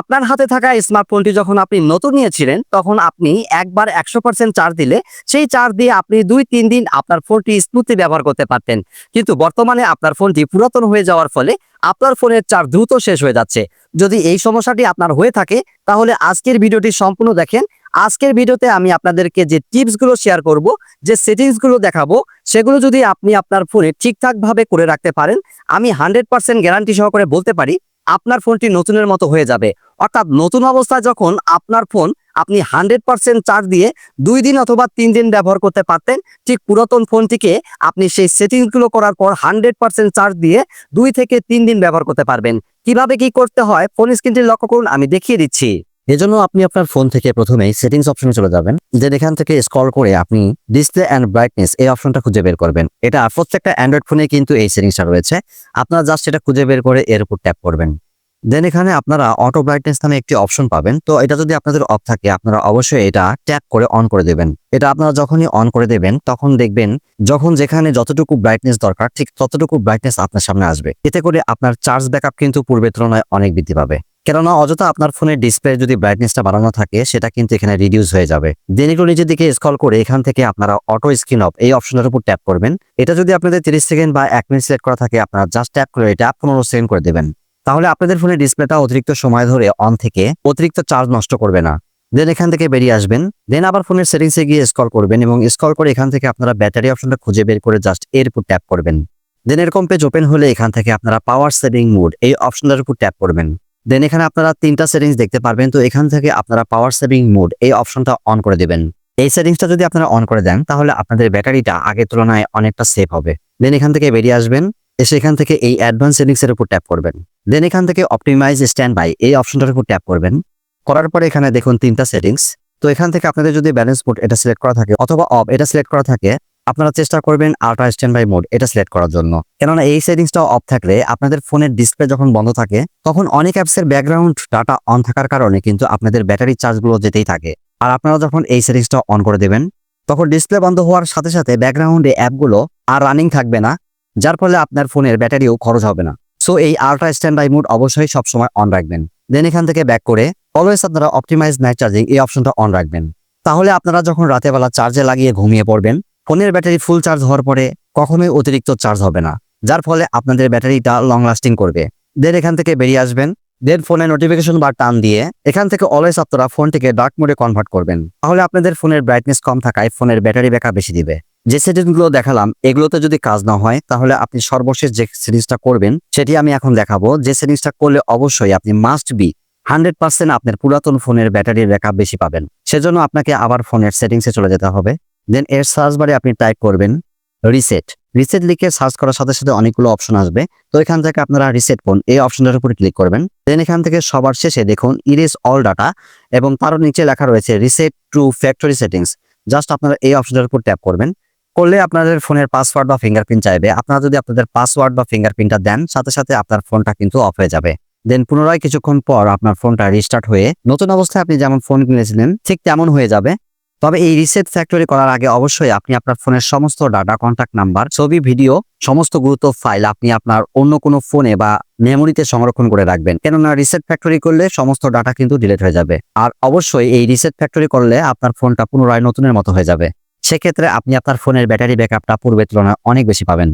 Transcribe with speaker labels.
Speaker 1: আপনার হাতে থাকা স্মার্টফোনটি যখন আপনি নতুন নিয়েছিলেন, তখন আপনি একবার একশো পার্সেন্ট চার্জ দিলে সেই চার্জ দিয়ে আপনি দুই, তিন দিন আপনার ফোনটি স্মুথলি ব্যবহার করতে পারতেন। কিন্তু বর্তমানে আপনার ফোনটি পুরাতন হয়ে যাওয়ার ফলে আপনার ফোনের চার্জ দ্রুত শেষ হয়ে যাচ্ছে। যদি এই সমস্যাটি আপনার হয়ে থাকে, তাহলে আজকের ভিডিওটি সম্পূর্ণ দেখেন। আজকের ভিডিওতে আমি আপনাদেরকে যে টিপসগুলো শেয়ার করব, যে সেটিংসগুলো দেখাবো, সেগুলো যদি আপনি আপনার ফোনে ঠিকঠাকভাবে করে রাখতে পারেন, আমি হান্ড্রেড পার্সেন্ট গ্যারান্টি সহকারে বলতে পারি আপনার ফোনটি নতুনের মতো হয়ে যাবে। অর্থাৎ নতুন অবস্থায় যখন আপনার ফোন আপনি হান্ড্রেড পার্সেন্ট চার্জ দিয়ে দুই দিন অথবা তিন দিন ব্যবহার করতে পারতেন, ঠিক পুরাতন ফোনটিকে আপনি সেই সেটিংসগুলো করার পর হান্ড্রেড পার্সেন্ট চার্জ দিয়ে দুই থেকে তিন দিন ব্যবহার করতে পারবেন। কীভাবে কি করতে হয়? ফোন স্ক্রিনটি লক্ষ্য করুন, আমি দেখিয়ে দিচ্ছি। এজন্য আপনি আপনার ফোন থেকে প্রথমেই সেটিংস অপশনে চলে যাবেন, দেন এখান থেকে স্ক্রল করে আপনি ডিসপ্লে অ্যান্ড ব্রাইটনেস এই অপশনটা খুঁজে বের করবেন। এটা প্রত্যেকটা অ্যান্ড্রয়েড ফোনে কিন্তু এই সেটিংসটা রয়েছে। আপনারা জাস্ট এটা খুঁজে বের করে এর উপর ট্যাপ করবেন। দেন এখানে আপনারা অটো ব্রাইটনেস নামে একটি অপশন পাবেন। তো এটা যদি আপনাদের অফ থাকে, আপনারা অবশ্যই এটা ট্যাপ করে অন করে দেবেন। এটা আপনারা যখনই অন করে দেবেন, তখন দেখবেন যখন যেখানে যতটুকু ব্রাইটনেস দরকার, ঠিক ততটুকু ব্রাইটনেস আপনার সামনে আসবে। এতে করে আপনার চার্জ ব্যাকআপ কিন্তু পূর্বের তুলনায় অনেক বৃদ্ধি পাবে। কেননা অযথা আপনার ফোনের ডিসপ্লে যদি ব্রাইটনেসটা বাড়ানো থাকে, সেটা কিন্তু এখানে রিডিউস হয়ে যাবে। দেন একটু নিচের দিকে স্ক্রল করে এখান থেকে আপনারা অটো স্ক্রিন অফ এই অপশনের উপর ট্যাপ করবেন। এটা যদি আপনাদের তিরিশ সেকেন্ড বা এক মিনিট সেট করা থাকে, আপনারা জাস্ট ট্যাপ করে এটা পনেরো সেকেন্ড করে দেবেন। তাহলে আপনাদের ফোনের ডিসপ্লেটা অতিরিক্ত সময় ধরে অন থেকে অতিরিক্ত চার্জ নষ্ট করবে না। দেন এখান থেকে বেরিয়ে আসবেন। দেন আবার ফোনের সেটিংসে গিয়ে স্ক্রল করবেন এবং স্ক্রল করে এখান থেকে আপনারা ব্যাটারি অপশনটা খুঁজে বের করে জাস্ট এর উপর ট্যাপ করবেন। দেন এরকম পেজ ওপেন হলে এখান থেকে আপনারা পাওয়ার সেভিং মোড এই অপশনটার উপর ট্যাপ করবেন। দেন এখানে আপনারা তিনটা সেটিংস দেখতে পারবেন, তো এখান থেকে আপনারা পাওয়ার সেভিং মোড এই অপশনটা অন করে দেবেন। এই সেটিংসটা যদি আপনারা অন করে দেন, তাহলে আপনাদের ব্যাটারিটা আগের তুলনায় অনেকটা সেফ হবে। দেন এখান থেকে বেরিয়ে আসবেন, এসে এখান থেকে এই অ্যাডভান্স সেটিংস এর উপর ট্যাপ করবেন। দেন এখান থেকে অপটিমাইজ স্ট্যান্ড বাই এই অপশনটার উপর ট্যাপ করবেন। করার পরে এখানে দেখুন তিনটা সেটিংস তো এখান থেকে আপনাদের যদি ব্যালেন্স মোড এটা সিলেক্ট করা থাকে অথবা অফ এটা সিলেক্ট করা থাকে, আপনারা চেষ্টা করবেন আল্ট্রা স্ট্যান্ড বাই মোড এটা সিলেক্ট করার জন্য। কেননা এই সেটিংসটা অফ থাকলে আপনাদের ফোনের ডিসপ্লে যখন বন্ধ থাকে, তখন অনেক অ্যাপসের ব্যাকগ্রাউন্ড ডাটা অন থাকার কারণে কিন্তু আপনাদের ব্যাটারি চার্জগুলো যেতেই থাকে। আর আপনারা যখন এই সেটিংসটা অন করে দেবেন, তখন ডিসপ্লে বন্ধ হওয়ার সাথে সাথে ব্যাকগ্রাউন্ডে অ্যাপগুলো আর রানিং থাকবে না, যার ফলে আপনার ফোনের ব্যাটারিও খরচ হবে না। সো এই আল্ট্রা স্ট্যান্ড বাই মোড অবশ্যই সবসময় অন রাখবেন। দেন এখান থেকে ব্যাক করে অলওয়েজ আপনারা অপটিমাইজ নাইট চার্জিং এই অপশনটা অন রাখবেন। তাহলে আপনারা যখন রাতে বেলা চার্জে লাগিয়ে ঘুমিয়ে পড়বেন, ফোনের ব্যাটারি ফুল চার্জ হওয়ার পরে কখনোই অতিরিক্ত চার্জ হবে না, যার ফলে আপনাদের ব্যাটারিটা লং লাস্টিং করবে। দেন এখান থেকে বেরিয়ে আসবেন দেন ফোনে নোটিফিকেশন বার টান দিয়ে এখান থেকে অলওয়েজ আপনারা ফোনটিকে ডার্ক মোডে কনভার্ট করবেন। তাহলে আপনাদের ফোনের ব্রাইটনেস কম থাকায় ফোনের ব্যাটারি ব্যাকআপ বেশি দিবে। যে সেটিংসগুলো দেখালাম, এগুলোতে যদি কাজ না হয়, তাহলে আপনি সর্বশেষ যে সেটিংসটা করবেন, সেটি আমি এখন দেখাবো। যে সেটিংসটা করলে অবশ্যই আপনি মাস্ট বি হান্ড্রেড পার্সেন্ট আপনার পুরাতন ফোনের ব্যাটারির ব্যাকআপ বেশি পাবেন। সেজন্য আপনাকে আবার ফোনের সেটিংসে চলে যেতে হবে। দেন এর সার্চ বারে আপনি টাইপ করবেন রিসেট রিসেট লিখে সার্চ করার সাথে সাথে অনেকগুলো অপশন আসবে। তো এখান থেকে আপনারা রিসেট ফোন এই অপশনটার উপরে ক্লিক করবেন। দেন এখান থেকে সবার শেষে দেখুন ইরেজ অল ডাটা এবং তারও নিচে লেখা রয়েছে reset to factory settings just আপনারা এই অপশনটার উপর ট্যাপ করবেন। করলে আপনাদের ফোনের পাসওয়ার্ড বা ফিঙ্গারপ্রিন্ট চাইবে। আপনারা যদি আপনাদের পাসওয়ার্ড বা ফিঙ্গারপ্রিন্টটা দেন, সাথে সাথে আপনার ফোনটা কিন্তু অফ হয়ে যাবে। দেন পুনরায় কিছুক্ষণ পর আপনার ফোনটা রিস্টার্ট হয়ে নতুন অবস্থায় আপনি যেমন ফোন কিনেছিলেন, ঠিক তেমন হয়ে যাবে। তবে এই রিসেট ফ্যাক্টরি করার আগে অবশ্যই আপনি আপনার ফোনের সমস্ত ডাটা কন্ট্যাক্ট নাম্বার ছবি ভিডিও সমস্ত গুরুত্ব ফাইল আপনি আপনার অন্য কোনো ফোনে বা মেমোরিতে সংরক্ষণ করে রাখবেন। কেননা রিসেট ফ্যাক্টরি করলে সমস্ত ডাটা কিন্তু ডিলিট হয়ে যাবে। আর অবশ্যই এই রিসেট ফ্যাক্টরি করলে আপনার ফোনটা পুনরায় নতুনের মতো হয়ে যাবে। সেক্ষেত্রে আপনি আপনার ফোনের ব্যাটারি ব্যাকআপটা পূর্বের তুলনায় অনেক বেশি পাবেন।